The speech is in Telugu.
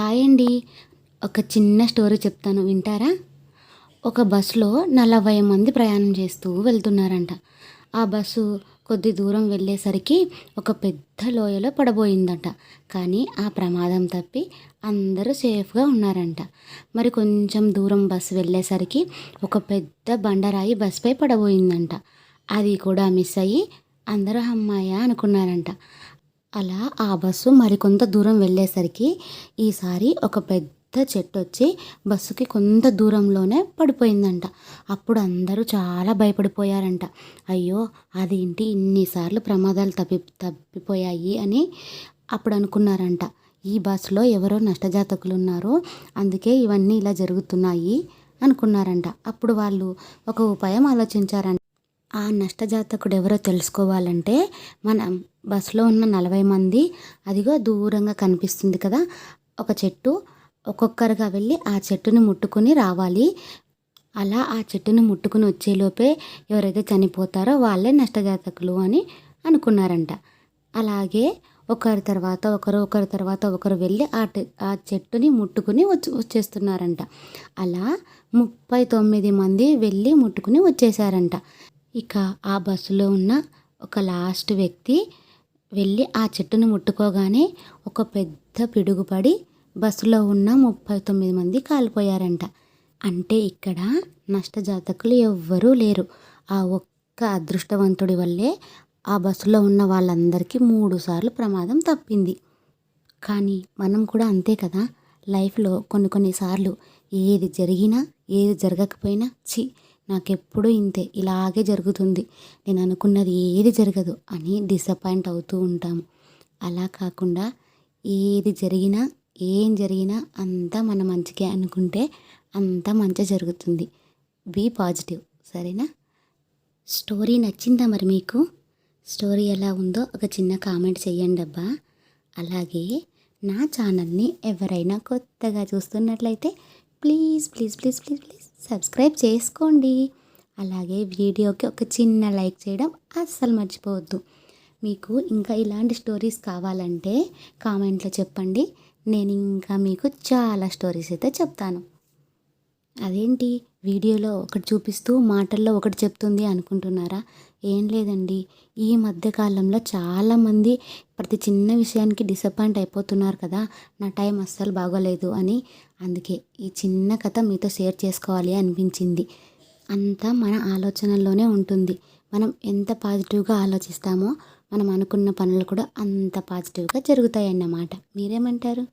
హాయ్ అండి ఒక చిన్న స్టోరీ చెప్తాను వింటారా? ఒక బస్సులో నలభై మంది ప్రయాణం చేస్తూ వెళ్తున్నారంట. ఆ బస్సు కొద్ది దూరం వెళ్ళేసరికి ఒక పెద్ద లోయలో పడబోయిందట. కానీ ఆ ప్రమాదం తప్పి అందరూ సేఫ్గా ఉన్నారంట. మరి కొంచెం దూరం బస్సు వెళ్ళేసరికి ఒక పెద్ద బండరాయి బస్సుపై పడబోయిందంట. అది కూడా మిస్ అయ్యి అందరూ అమ్మాయ అనుకున్నారంట. అలా ఆ బస్సు మరికొంత దూరం వెళ్ళేసరికి ఈసారి ఒక పెద్ద చెట్టు వచ్చి బస్సుకి కొంత దూరంలోనే పడిపోయిందంట. అప్పుడు అందరూ చాలా భయపడిపోయారంట. అయ్యో అదేంటి ఇన్నిసార్లు ప్రమాదాలు తప్పి తప్పిపోయాయి అని అప్పుడు అనుకున్నారంట ఈ బస్సులో ఎవరో నష్టజాతకులు ఉన్నారు అందుకే ఇవన్నీ ఇలా జరుగుతున్నాయి అనుకున్నారంట. అప్పుడు వాళ్ళు ఒక ఉపాయం ఆలోచించారంట. ఆ నష్టజాతకుడు ఎవరో తెలుసుకోవాలంటే మనం బస్సులో ఉన్న నలభై మంది అదిగో దూరంగా కనిపిస్తుంది కదా ఒక చెట్టు. ఒక్కొక్కరుగా వెళ్ళి ఆ చెట్టుని ముట్టుకుని రావాలి. అలా ఆ చెట్టుని ముట్టుకుని వచ్చేలోపే ఎవరైతే చనిపోతారో వాళ్ళే నష్టజాతకులు అని అనుకున్నారంట. అలాగే ఒకరి తర్వాత ఒకరు ఒకరి తర్వాత ఒకరు వెళ్ళి ఆ ఆ చెట్టుని ముట్టుకుని వచ్చి వచ్చేస్తున్నారంట. అలా ముప్పై తొమ్మిది మంది వెళ్ళి ముట్టుకుని వచ్చేసారంట ఇక ఆ బస్సులో ఉన్న ఒక లాస్ట్ వ్యక్తి వెళ్ళి ఆ చెట్టును ముట్టుకోగానే ఒక పెద్ద పిడుగుపడి బస్సులో ఉన్న ముప్పై తొమ్మిది మంది కాలిపోయారంట. అంటే ఇక్కడ నష్టజాతకులు ఎవ్వరూ లేరు. ఆ ఒక్క అదృష్టవంతుడి వల్లే ఆ బస్సులో ఉన్న వాళ్ళందరికీ మూడు సార్లు ప్రమాదం తప్పింది. కానీ మనం కూడా అంతే కదా. లైఫ్లో కొన్ని కొన్నిసార్లు ఏది జరిగినా ఏది జరగకపోయినా చి నాకెప్పుడు ఇంతే. ఇలాగే జరుగుతుంది. నేను అనుకున్నది ఏది జరగదు అని డిసప్పాయింట్ అవుతూ ఉంటాము. అలా కాకుండా ఏది జరిగినా ఏం జరిగినా అంతా మన మంచికే అనుకుంటే అంతా మంచి జరుగుతుంది. Be positive. సరేనా? స్టోరీ నచ్చిందా మరి మీకు? స్టోరీ ఎలా ఉందో ఒక చిన్న కామెంట్ చేయండి అబ్బా. అలాగే నా ఛానల్ని ఎవరైనా కొత్తగా చూస్తున్నట్లయితే please please please please please subscribe చేసుకోండి. అలాగే వీడియోకి ఒక చిన్న లైక్ చేయడం అస్సలు మర్చిపోవద్దు. మీకు ఇంకా ఇలాంటి స్టోరీస్ కావాలంటే కామెంట్లో చెప్పండి. నేను ఇంకా మీకు చాలా స్టోరీస్ అయితే చెప్తాను. అదేంటి? వీడియోలో ఒకటి చూపిస్తూ మాటల్లో ఒకటి చెప్తుంది అనుకుంటున్నారా? ఏం లేదండి. ఈ మధ్యకాలంలో చాలామంది ప్రతి చిన్న విషయానికి డిసప్పాయింట్ అయిపోతున్నారు కదా. నా టైం అస్సలు బాగోలేదు అని. అందుకే ఈ చిన్న కథ మీతో షేర్ చేసుకోవాలి అనిపించింది. అంతా మన ఆలోచనల్లోనే ఉంటుంది. మనం ఎంత పాజిటివ్గా ఆలోచిస్తామో మనం అనుకున్న పనులు కూడా అంత పాజిటివ్గా జరుగుతాయి అన్నమాట మీరేమంటారు?